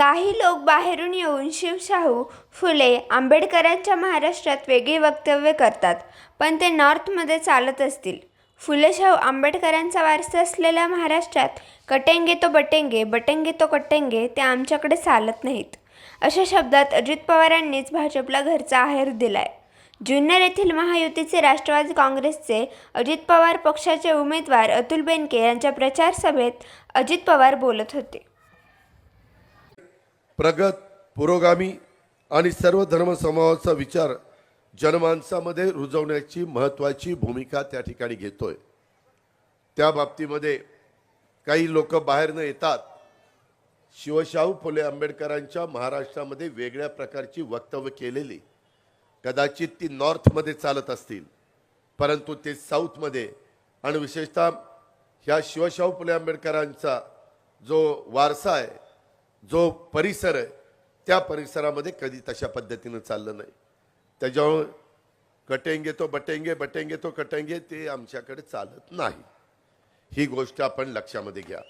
काही लोक बाहेरून येऊन शिवशाहू फुले आंबेडकरांच्या महाराष्ट्रात वेगळी वक्तव्य करतात पण ते नॉर्थमध्ये चालत असतील. फुलेशाहू आंबेडकरांचा वारसा असलेल्या महाराष्ट्रात कटेंगे तो बटेंगे बटेंगे तो कटेंगे ते आमच्याकडे चालत नाहीत. अशा शब्दात अजित पवारांनीच भाजपला घरचा आहेर दिलाय. जुन्नर येथील महायुतीचे राष्ट्रवादी काँग्रेसचे अजित पवार पक्षाचे उमेदवार अतुल बेनके यांच्या प्रचार सभेत अजित पवार बोलत होते. प्रगत पुरोगामी आणि सर्व धर्मसमूहाचा विचार जनमानसामध्ये रुजवण्याची महत्त्वाची भूमिका त्या ठिकाणी घेतोय. त्या बाबतीमध्ये काही लोक बाहेरनं येतात. शिवशाहू फुले आंबेडकरांच्या महाराष्ट्रामध्ये वेगळ्या प्रकारची वक्तव्य केलेली. कदाचित ती नॉर्थमध्ये चालत असतील. परंतु ते साऊथमध्ये आणि विशेषतः ह्या शिवशाहू फुले आंबेडकरांचा जो वारसा आहे जो परिसर आहे त्या परिसरामध्ये कधी तशा पद्धतीनं चाललं नाही. त्याच्यामुळे कटेंगे तो बटेंगे बटेंगे तो कटेंगे ते आमच्याकडे चालत नाही. ही गोष्ट आपण लक्षामध्ये घ्या.